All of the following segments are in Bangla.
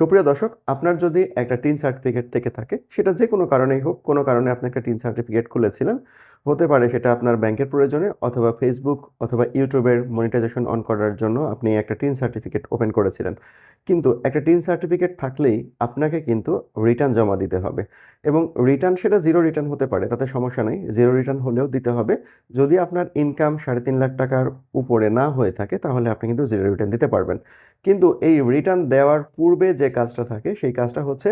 সুপ্রিয় দর্শক, আপনার যদি একটা টিন সার্টিফিকেট থেকে থাকে, সেটা যে কোনো কারণেই হোক, কোনো কারণে আপনি একটা টিন সার্টিফিকেট খুলেছিলেন, হতে পারে সেটা আপনার ব্যাংকের প্রয়োজনে অথবা ফেসবুক অথবা ইউটিউবের মনিটাইজেশন অন করার জন্য আপনি একটা টিন সার্টিফিকেট ওপেন করেছিলেন। কিন্তু একটা টিন সার্টিফিকেট থাকলেই আপনাকে কিন্তু রিটার্ন জমা দিতে হবে এবং রিটার্ন সেটা জিরো রিটার্ন হতে পারে, তাতে সমস্যা নেই। জিরো রিটার্ন হলেও দিতে হবে। যদি আপনার ইনকাম সাড়ে তিন লাখ টাকার উপরে না হয়ে থাকে, তাহলে আপনি কিন্তু জিরো রিটার্ন দিতে পারবেন। কিন্তু এই রিটার্ন দেওয়ার পূর্বে যে কাজটা থাকে, সেই কাজটা হচ্ছে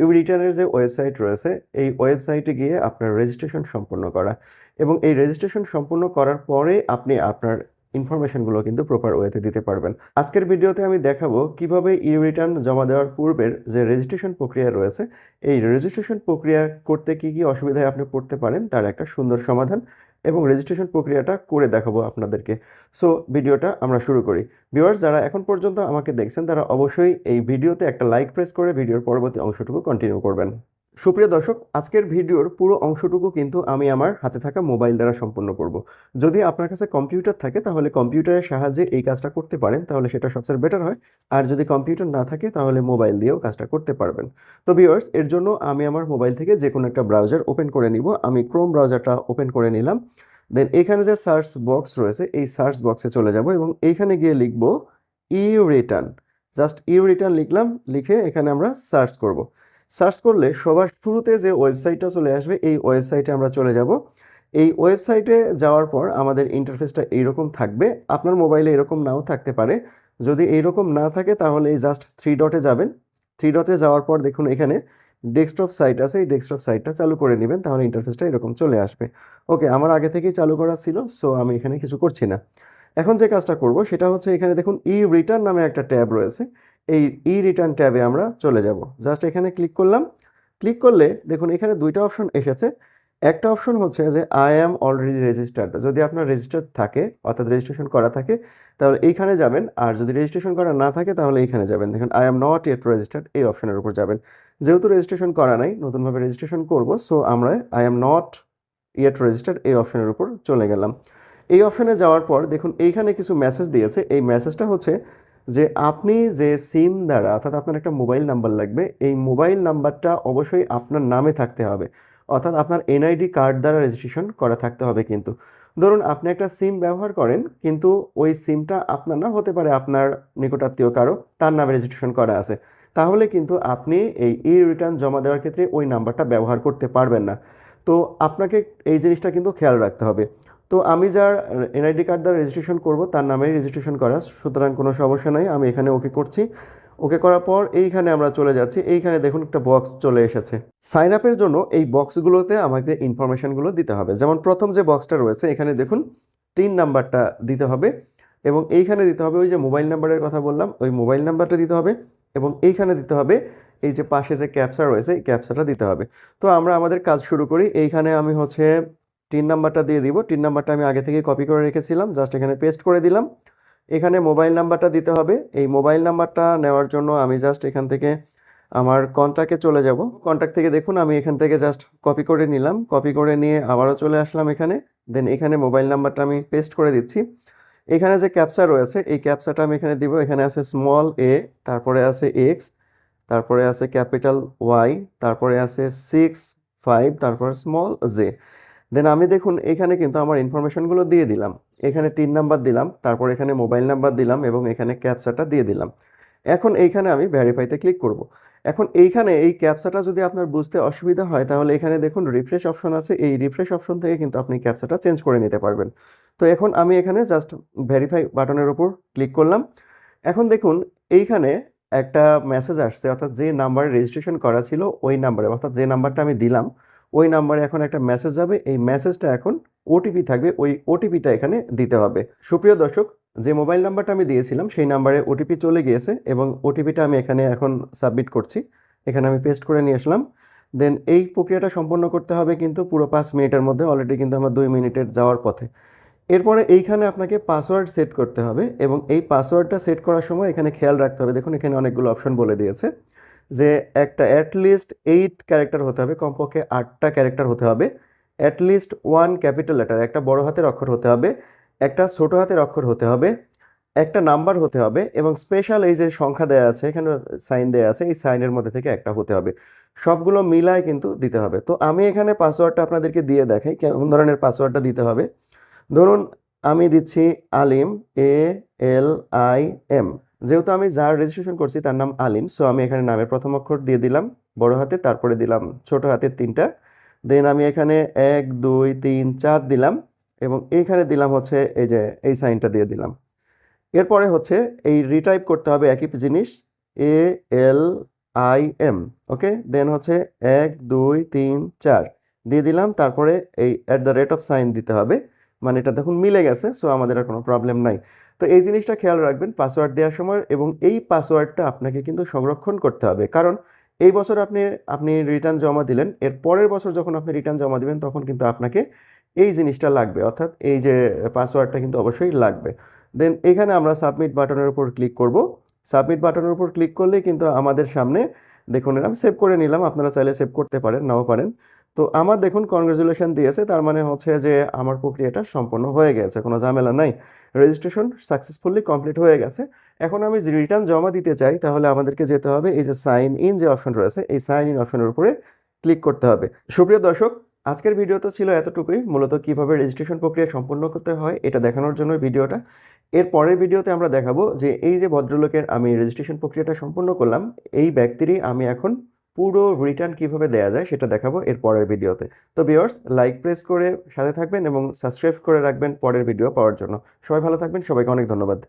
এই রিটার্নের যে ওয়েবসাইট রয়েছে, এই ওয়েবসাইটে গিয়ে আপনার রেজিস্ট্রেশন সম্পূর্ণ করা। এবং এই রেজিস্ট্রেশন সম্পূর্ণ করার পরে আপনি আপনার ইনফরমেশনগুলো কিন্তু প্রপার ওয়েতে দিতে পারবেন। আজকের ভিডিওতে আমি দেখাবো কীভাবে ই রিটার্ন জমা দেওয়ার পূর্বের যে রেজিস্ট্রেশন প্রক্রিয়া রয়েছে, এই রেজিস্ট্রেশন প্রক্রিয়া করতে কি কি অসুবিধায় আপনি পড়তে পারেন, তার একটা সুন্দর সমাধান। এবং রেজিস্ট্রেশন প্রক্রিয়াটা করে দেখাবো আপনাদেরকে। সো ভিডিওটা আমরা শুরু করি। ভিউয়ার্স যারা এখন পর্যন্ত আমাকে দেখছেন, তারা অবশ্যই এই ভিডিওতে একটা লাইক প্রেস করে, ভিডিওর পরবর্তী অংশটুকু কন্টিনিউ করবেন। সুপ্রিয় দর্শক, আজকের ভিডিওর পুরো অংশটুকু কিন্তু আমি আমার হাতে থাকা মোবাইল দ্বারা সম্পন্ন করব। যদি আপনার কাছে কম্পিউটার থাকে, তাহলে কম্পিউটারের সাহায্যে এই কাজটা করতে পারেন, তাহলে সেটা সবচেয়ে বেটার হয়। আর যদি কম্পিউটার না থাকে, তাহলে মোবাইল দিয়েও কাজটা করতে পারবেন। তো ভিউয়ার্স, এর জন্য আমি আমার মোবাইল থেকে যে কোনো একটা ব্রাউজার ওপেন করে নিব। আমি ক্রোম ব্রাউজারটা ওপেন করে নিলাম। দেন এখানে যে সার্চ বক্স রয়েছে, এই সার্চ বক্সে চলে যাব এবং এইখানে গিয়ে লিখব e return. Just e return লিখলাম, লিখে এখানে আমরা সার্চ করব। সার্চ করলে সবার শুরুতে যে ওয়েবসাইটটা চলে আসবে, এই ওয়েবসাইটে আমরা চলে যাব। এই ওয়েবসাইটে যাওয়ার পর আমাদের ইন্টারফেসটা এইরকম থাকবে। আপনার মোবাইলে এরকম নাও থাকতে পারে। যদি এইরকম না থাকে, তাহলে এই জাস্ট থ্রি ডটে যাবেন। থ্রি ডটে যাওয়ার পর দেখুন এখানে ডেস্কটপ সাইট আছে। এই ডেস্কটপ সাইটটা চালু করে নেবেন, তাহলে ইন্টারফেসটা এরকম চলে আসবে। ওকে আমার আগে থেকেই চালু করা ছিল সো আমি এখানে কিছু করছি না। এখন যে কাজটা করব, সেটা হচ্ছে এখানে দেখুন ই রিটার্ন নামে একটা ট্যাব রয়েছে। এই ই রিটার্ন ট্যাবে আমরা চলে যাব। জাস্ট এখানে ক্লিক করলাম। ক্লিক করলে দেখুন এখানে দুইটা অপশন এসেছে। একটা অপশন হচ্ছে যে আই অ্যাম অলরেডি রেজিস্টার্ড যদি আপনার রেজিস্টার্ড থাকে, অর্থাৎ রেজিস্ট্রেশন করা থাকে, তাহলে এইখানে যাবেন। আর যদি রেজিস্ট্রেশন করা না থাকে, তাহলে এইখানে যাবেন। দেখুন I am not yet registered এই অপশনের উপর যাবেন। যেহেতু রেজিস্ট্রেশন করা নাই, নতুনভাবে রেজিস্ট্রেশন করব সো আমরা I am not yet registered এই অপশনের উপর চলে গেলাম। এই অপশনে যাওয়ার পর, দেখুন, এইখানে কিছু মেসেজ দিয়েছে। এই মেসেজটা হচ্ছে যে আপনি যে সিম দ্বারা, অর্থাৎ আপনার একটা মোবাইল নাম্বার লাগবে, এই মোবাইল নাম্বারটা অবশ্যই আপনার নামে থাকতে হবে। অর্থাৎ আপনার এনআইডি কার্ড দ্বারা রেজিস্ট্রেশন করা থাকতে হবে কিন্তু। ধরুন আপনি একটা সিম ব্যবহার করেন, কিন্তু ওই সিমটা আপনার না, হতে পারে আপনার নিকটাত্মীয় কারও, তার নামে রেজিস্ট্রেশন করা আছে। তাহলে কিন্তু আপনি এই ই রিটার্ন জমা দেওয়ার ক্ষেত্রে ওই নাম্বারটা ব্যবহার করতে পারবেন না। তো আপনাকে এই জিনিসটা কিন্তু খেয়াল রাখতে হবে। তো আমি যার এনআইডি কার্ড দ্বারা রেজিস্ট্রেশন করব, তার নামেই রেজিস্ট্রেশন করা। সুতরাং কোনো সমস্যা নাই, আমি এখানে ওকে করছি। ওকে করার পর এইখানে আমরা চলে যাচ্ছি। এইখানে দেখুন একটা বক্স চলে এসেছে। সাইন আপের জন্য এই বক্সগুলোতে আমাকে ইনফরমেশনগুলো দিতে হবে। যেমন প্রথম যে বক্সটা রয়েছে, এখানে দেখুন টিন নাম্বারটা দিতে হবে এবং এইখানে দিতে হবে ওই যে মোবাইল নাম্বারের কথা বললাম, ওই মোবাইল নাম্বারটা দিতে হবে এবং এইখানে দিতে হবে এই যে পাশে যে ক্যাপসা রয়েছে, এই ক্যাপসাটা দিতে হবে। তো আমরা আমাদের কাজ শুরু করি। এইখানে আমি হচ্ছে টিন নাম্বারটা দিয়ে দিব। টিন নাম্বারটা আমি আগে থেকে কপি করে রেখেছিলাম জাস্ট এখানে পেস্ট করে দিলাম। এখানে মোবাইল নাম্বারটা দিতে হবে। এই মোবাইল নাম্বারটা নেওয়ার জন্য আমি জাস্ট এখান থেকে আমার কন্ট্যাক্টে চলে যাব। কন্ট্যাক্ট থেকে দেখুন, আমি এখান থেকে জাস্ট কপি করে নিলাম। কপি করে নিয়ে আবারও চলে আসলাম এখানে। দেন এখানে মোবাইল নাম্বারটা আমি পেস্ট করে দিচ্ছি। এখানে যে ক্যাপসা রয়েছে, এই ক্যাপসাটা আমি এখানে দিব। এখানে আছে স্মল এ তারপরে আছে এক্স তারপরে আছে ক্যাপিটাল ওয়াই তারপরে আছে সিক্স ফাইভ তারপর স্মল জে দেন আমি দেখুন, এখানে কিন্তু আমার ইনফরমেশনগুলো দিয়ে দিলাম। এখানে টিন নাম্বার দিলাম, তারপর এখানে মোবাইল নাম্বার দিলাম এবং এখানে ক্যাপসাটা দিয়ে দিলাম। এখন এইখানে আমি ভ্যারিফাইতে ক্লিক করব। এখন এইখানে এই ক্যাপসাটা যদি আপনার বুঝতে অসুবিধা হয়, তাহলে এখানে দেখুন রিফ্রেশ অপশন আছে। এই রিফ্রেশ অপশন থেকে কিন্তু আপনি ক্যাপসাটা চেঞ্জ করে নিতে পারবেন। তো এখন আমি এখানে জাস্ট ভেরিফাই বাটনের ওপর ক্লিক করলাম। এখন দেখুন, এইখানে একটা মেসেজ আসছে, অর্থাৎ যে নাম্বারে রেজিস্ট্রেশন করা ছিল, ওই নাম্বারে অর্থাৎ যে নাম্বারটা আমি দিলাম ওই নাম্বারে এখন একটা মেসেজ যাবে। এই মেসেজটা এখন ওটিপি থাকবে। ওই ওটিপিটা এখানে দিতে হবে। সুপ্রিয় দর্শক, যে মোবাইল নাম্বারটা আমি দিয়েছিলাম, সেই নাম্বারে ওটিপি চলে গিয়েছে এবং ওটিপিটা আমি এখানে এখন সাবমিট করছি। এখানে আমি পেস্ট করে নিয়ে আসলাম। দেন এই প্রক্রিয়াটা সম্পন্ন করতে হবে কিন্তু পুরো পাঁচ মিনিটের মধ্যে। অলরেডি কিন্তু আমার দুই মিনিটের যাওয়ার পথে। এরপরে এইখানে আপনাকে পাসওয়ার্ড সেট করতে হবে এবং এই পাসওয়ার্ডটা সেট করার সময় এখানে খেয়াল রাখতে হবে। দেখুন এখানে অনেকগুলো অপশন বলে দিয়েছে। যে একটা অ্যাটলিস্ট এইট ক্যারেক্টার হতে হবে, কমপক্ষে আটটা ক্যারেক্টার হতে হবে। অ্যাটলিস্ট ওয়ান ক্যাপিটাল লেটার একটা বড় হাতের অক্ষর হতে হবে, একটা ছোট হাতের অক্ষর হতে হবে, একটা নাম্বার হতে হবে এবং স্পেশাল এই যে সংখ্যা দেওয়া আছে, এখানে সাইন দেওয়া আছে, এই সাইনের মধ্যে থেকে একটা হতে হবে। সবগুলো মিলায় কিন্তু দিতে হবে। তো আমি এখানে পাসওয়ার্ডটা আপনাদেরকে দিয়ে দেখাই, কেমন ধরনের পাসওয়ার্ডটা দিতে হবে। ধরুন আমি দিচ্ছি আলিম এ এল আই এম যেহেতু আমি যার রেজিস্ট্রেশন করছি তার নাম আলিম সো আমি এখানে নামের প্রথম অক্ষর দিয়ে দিলাম, বড় হাতে, তারপরে দিলাম ছোট হাতের তিনটা। দেন আমি এখানে এক, দুই, তিন, চার দিলাম এবং এইখানে দিলাম হচ্ছে এই যে এই সাইনটা দিয়ে দিলাম। এরপরে হচ্ছে এই রিটাইপ করতে হবে একই জিনিস এ এল আই এম ওকে দেন হচ্ছে এক, দুই, তিন, চার দিয়ে দিলাম, তারপরে এই at the rate of sign দিতে হবে। মানে এটা দেখুন মিলে গেছে সো আমাদের আর কোনো প্রবলেম নাই। তো এই জিনিসটা খেয়াল রাখবেন পাসওয়ার্ড দেওয়ার সময় এবং এই পাসওয়ার্ডটা আপনাকে কিন্তু সংরক্ষণ করতে হবে। কারণ এই বছর আপনি আপনি রিটার্ন জমা দিলেন, এর পরের বছর যখন আপনি রিটার্ন জমা দিবেন, তখন কিন্তু আপনাকে এই জিনিসটা লাগবে, অর্থাৎ এই যে পাসওয়ার্ডটা কিন্তু অবশ্যই লাগবে। দেন এখানে আমরা সাবমিট বাটনের উপর ক্লিক করব। সাবমিট বাটনের উপর ক্লিক করলে কিন্তু আমাদের সামনে, দেখুন আমি সেভ করে নিলাম, আপনারা চাইলে সেভ করতে পারেন, নাও পারেন। তো আমার দেখুন কনগ্রাচুলেশন দিয়েছে, তার মানে হচ্ছে যে আমার প্রক্রিয়াটা সম্পন্ন হয়ে গেছে, কোনো ঝামেলা নাই। রেজিস্ট্রেশন সাকসেসফুলি কমপ্লিট হয়ে গেছে। এখন আমি যে রিটার্ন জমা দিতে চাই, তাহলে আমাদেরকে যেতে হবে এই যে সাইন ইন যে অপশন রয়েছে, এই সাইন ইন অপশনের উপরে ক্লিক করতে হবে। সুপ্রিয় দর্শক, আজকের ভিডিও তো ছিল এতটুকুই। মূলত কীভাবে রেজিস্ট্রেশন প্রক্রিয়া সম্পন্ন করতে হয়, এটা দেখানোর জন্য ভিডিওটা এর পরের ভিডিওতে আমরা দেখাবো যে এই যে ভদ্রলোকের আমি রেজিস্ট্রেশন প্রক্রিয়াটা সম্পূর্ণ করলাম, এই ব্যক্তিরই আমি এখন পুরো রিটার্ন কীভাবে দেওয়া যায় সেটা দেখাবো এর পরের ভিডিওতে। তো ভিউয়ার্স লাইক প্রেস করে সাথে থাকবেন এবং সাবস্ক্রাইব করে রাখবেন পরের ভিডিও পাওয়ার জন্য। সবাই ভালো থাকবেন, সবাইকে অনেক ধন্যবাদ।